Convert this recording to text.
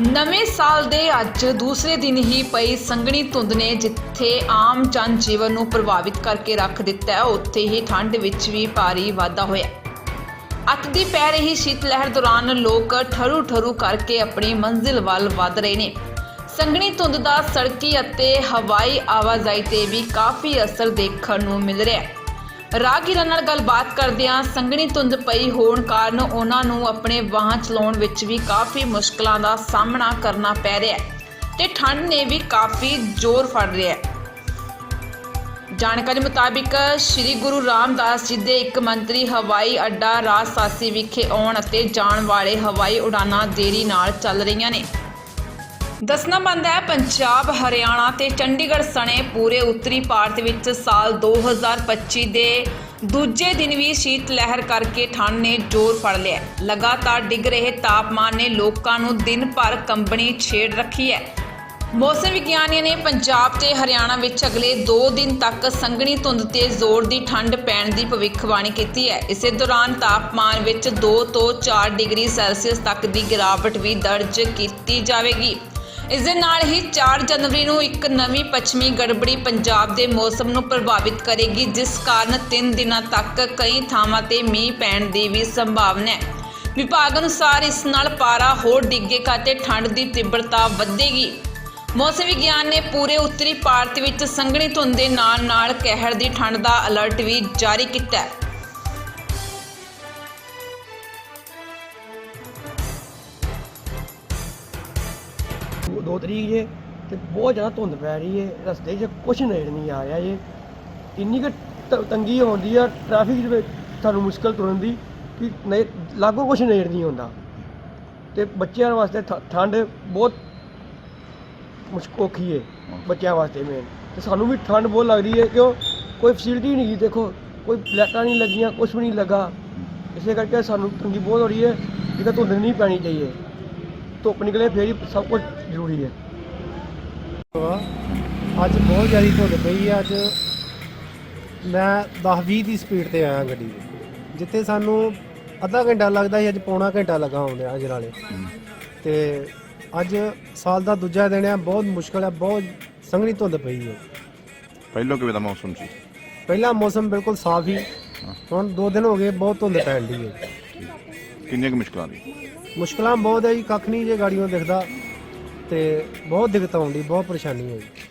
ਨਵੇਂ ਸਾਲ ਦੇ ਅੱਜ ਦੂਸਰੇ ਦਿਨ ਹੀ ਪਈ ਸੰਘਣੀ ਧੁੰਦ ਨੇ ਜਿੱਥੇ ਆਮ ਜਨ ਜੀਵਨ ਨੂੰ ਪ੍ਰਭਾਵਿਤ ਕਰਕੇ ਰੱਖ ਦਿੱਤਾ ਹੈ, ਉੱਥੇ ਹੀ ਠੰਡ ਵਿੱਚ ਵੀ ਭਾਰੀ ਵਾਧਾ ਹੋਇਆ ਅੱਤ ਦੀ ਪੈ ਰਹੀ ਸ਼ੀਤ ਲਹਿਰ ਦੌਰਾਨ ਲੋਕ ਠਰੂ ਠਰੂ ਕਰਕੇ ਆਪਣੀ ਮੰਜ਼ਿਲ ਵੱਲ ਵਧ ਰਹੇ ਨੇ। ਸੰਘਣੀ ਧੁੰਦ ਦਾ ਸੜਕੀ ਅਤੇ ਹਵਾਈ ਆਵਾਜਾਈ ਤੇ ਵੀ ਕਾਫੀ ਅਸਰ ਦੇਖਣ ਨੂੰ ਮਿਲ ਰਿਹਾ ਹੈ। ਰਾਹਗੀਰਾਂ ਨਾਲ ਗੱਲਬਾਤ ਕਰਦਿਆਂ ਸੰਘਣੀ ਧੁੰਦ ਪਈ ਹੋਣ ਕਾਰਨ ਉਹਨਾਂ ਨੂੰ ਆਪਣੇ ਵਾਹਨ ਚਲਾਉਣ ਵਿੱਚ ਵੀ ਕਾਫੀ ਮੁਸ਼ਕਲਾਂ ਦਾ ਸਾਹਮਣਾ ਕਰਨਾ ਪੈ ਰਿਹਾ ਹੈ ਤੇ ਠੰਡ ਨੇ ਵੀ ਕਾਫੀ ਜ਼ੋਰ ਫੜ ਰਿਹਾ ਹੈ। ਜਾਣਕਾਰੀ ਮੁਤਾਬਿਕ ਸ੍ਰੀ ਗੁਰੂ ਰਾਮਦਾਸ ਜੀ ਦੇ ਇੱਕ ਮੰਤਰੀ ਹਵਾਈ ਅੱਡਾ ਰਾਜਸਾਸੀ ਵਿਖੇ ਆਉਣ ਅਤੇ ਜਾਣ ਵਾਲੇ ਹਵਾਈ ਉਡਾਨਾਂ ਦੇਰੀ ਨਾਲ ਚੱਲ ਰਹੀਆਂ ਨੇ। ਦੱਸਣਾ ਬਣਦਾ ਹੈ, ਪੰਜਾਬ, ਹਰਿਆਣਾ ਤੇ ਚੰਡੀਗੜ੍ਹ ਸਣੇ ਪੂਰੇ ਉੱਤਰੀ ਭਾਰਤ ਵਿੱਚ ਸਾਲ 2025 ਦੇ ਦੂਜੇ ਦਿਨ ਵੀ ਸ਼ੀਤ ਲਹਿਰ ਕਰਕੇ ਠੰਡ ਨੇ ਜ਼ੋਰ ਫੜ ਲਿਆ ਲਗਾਤਾਰ ਡਿੱਗ ਰਹੇ ਤਾਪਮਾਨ ਨੇ ਲੋਕਾਂ ਨੂੰ ਦਿਨ ਭਰ ਕੰਬਣੀ ਛੇੜ ਰੱਖੀ ਹੈ। ਮੌਸਮ ਵਿਗਿਆਨੀਆਂ ਨੇ ਪੰਜਾਬ ਤੇ ਹਰਿਆਣਾ ਵਿੱਚ ਅਗਲੇ 2 ਦਿਨ ਤੱਕ ਸੰਘਣੀ ਧੁੰਦ ਤੇ ਜ਼ੋਰ ਦੀ ਠੰਡ ਪੈਣ ਦੀ ਭਵਿੱਖਬਾਣੀ ਕੀਤੀ ਹੈ। ਇਸੇ ਦੌਰਾਨ ਤਾਪਮਾਨ ਵਿੱਚ 2 ਤੋਂ 4 ਡਿਗਰੀ ਸੈਲਸੀਅਸ ਤੱਕ ਦੀ ਗਿਰਾਵਟ ਵੀ ਦਰਜ ਕੀਤੀ ਜਾਵੇਗੀ। ਇਸ ਦੇ ਨਾਲ ਹੀ 4 ਜਨਵਰੀ ਨੂੰ ਇੱਕ ਨਵੀਂ ਪੱਛਮੀ ਗੜਬੜੀ ਪੰਜਾਬ ਦੇ ਮੌਸਮ ਨੂੰ ਪ੍ਰਭਾਵਿਤ ਕਰੇਗੀ, ਜਿਸ ਕਾਰਨ 3 ਦਿਨਾਂ ਤੱਕ ਕਈ ਥਾਵਾਂ ਤੇ ਮੀਂਹ ਪੈਣ ਦੀ ਵੀ ਸੰਭਾਵਨਾ ਹੈ। ਵਿਭਾਗ ਅਨੁਸਾਰ ਇਸ ਨਾਲ ਪਾਰਾ ਹੋਰ ਡਿੱਗੇਗਾ ਤੇ ਠੰਡ ਦੀ ਤੀਬਰਤਾ ਵਧੇਗੀ। ਮੌਸਮ ਵਿਗਿਆਨ ਨੇ ਪੂਰੇ ਉੱਤਰੀ ਭਾਰਤ ਵਿੱਚ ਸੰਘਣੀ ਧੁੰਦ ਦੇ ਨਾਲ-ਨਾਲ ਕਹਿਰ ਦੀ ਠੰਡ ਦਾ ਅਲਰਟ ਵੀ ਜਾਰੀ ਕੀਤਾ ਹੈ। ਦੋ- ਤਰੀਕ ਜੇ ਤੇ ਬਹੁਤ ਜ਼ਿਆਦਾ ਧੁੰਦ ਪੈ ਰਹੀ ਹੈ ਰਸਤੇ 'ਚ ਕੁਛ ਨਜ਼ਰ ਨਹੀਂ ਆ ਰਿਹਾ ਜੇ। ਇੰਨੀ ਕੁ ਤੰਗੀ ਹੁੰਦੀ ਆ ਟ੍ਰੈਫਿਕ ਦੇ ਵਿੱਚ ਸਾਨੂੰ ਮੁਸ਼ਕਲ ਤੁਰਨ ਦੀ ਕਿ ਨਹੀਂ, ਲਾਗੋ ਕੁਛ ਨਜ਼ਰ ਨਹੀਂ ਆਉਂਦਾ। ਤੇ ਬੱਚਿਆਂ ਵਾਸਤੇ ਠ- ਠੰਡ ਬਹੁਤ ਮੁਸ਼ਕ, ਔਖੀ ਹੈ ਬੱਚਿਆਂ ਵਾਸਤੇ ਮੇਨ ਤੇ ਸਾਨੂੰ ਵੀ ਠੰਡ ਬਹੁਤ ਲੱਗਦੀ ਹੈ ਕਿਉਂ? ਕੋਈ ਫੈਸਿਲਿਟੀ ਨਹੀਂ ਦੇਖੋ, ਕੋਈ ਲਾਈਟਾਂ ਨਹੀਂ ਲੱਗੀਆਂ, ਕੁਛ ਵੀ ਨਹੀਂ ਲੱਗਾ। ਇਸੇ ਕਰਕੇ ਸਾਨੂੰ ਤੰਗੀ ਬਹੁਤ ਹੋ ਰਹੀ ਹੈ ਜਿਹਦਾ ਧੁੰਦ ਨਹੀਂ ਪੈਣੀ ਚਾਹੀਏ। ਧੁੱਪ ਨਿਕਲੇ ਫੇਰ ਹੀ ਸਭ ਕੁਝ ਜ਼ਰੂਰੀ ਹੈ। ਅੱਜ ਬਹੁਤ ਜ਼ਿਆਦਾ ਧੁੰਦ ਪਈ ਆ ਅੱਜ ਮੈਂ 10-20 ਦੀ ਸਪੀਡ ਤੇ ਆਇਆ ਗੱਡੀ ਦੀ। ਜਿੱਥੇ ਸਾਨੂੰ ਅੱਧਾ ਘੰਟਾ ਲੱਗਦਾ ਸੀ ਅੱਜ ਪੌਣਾ ਘੰਟਾ ਲੱਗਾ ਆਉਂਦਿਆਂ ਅਜਰਾਲੇ ਤੇ ਅੱਜ ਸਾਲ ਦਾ ਦੂਜਾ ਦਿਨ ਆ ਬਹੁਤ ਮੁਸ਼ਕਲ ਆ ਬਹੁਤ ਸੰਘਣੀ ਧੁੰਦ ਪਈ ਹੈ। ਪਹਿਲੋਂ ਕਿਵੇਂ ਦਾ ਮੌਸਮ ਸੀ? ਪਹਿਲਾ ਮੌਸਮ ਬਿਲਕੁਲ ਸਾਫ਼ ਹੀ ਹੁਣ 2 ਦਿਨ ਹੋ ਗਏ ਬਹੁਤ ਧੁੰਦ ਪੈਣ ਦੀ ਹੈ। ਕਿੰਨੀਆਂ ਕੁ ਮੁਸ਼ਕਲਾਂ ਦੀ ਮੁਸ਼ਕਲਾਂ ਬਹੁਤ ਹੈ ਜੀ, ਕੱਖ ਨਹੀਂ ਜੇ ਗਾੜੀਆਂ ਦਿਖਦਾ ਤੇ ਬਹੁਤ ਦਿੱਕਤ ਆਉਂਦੀ, ਬਹੁਤ ਪਰੇਸ਼ਾਨੀ ਹੈ ਜੀ।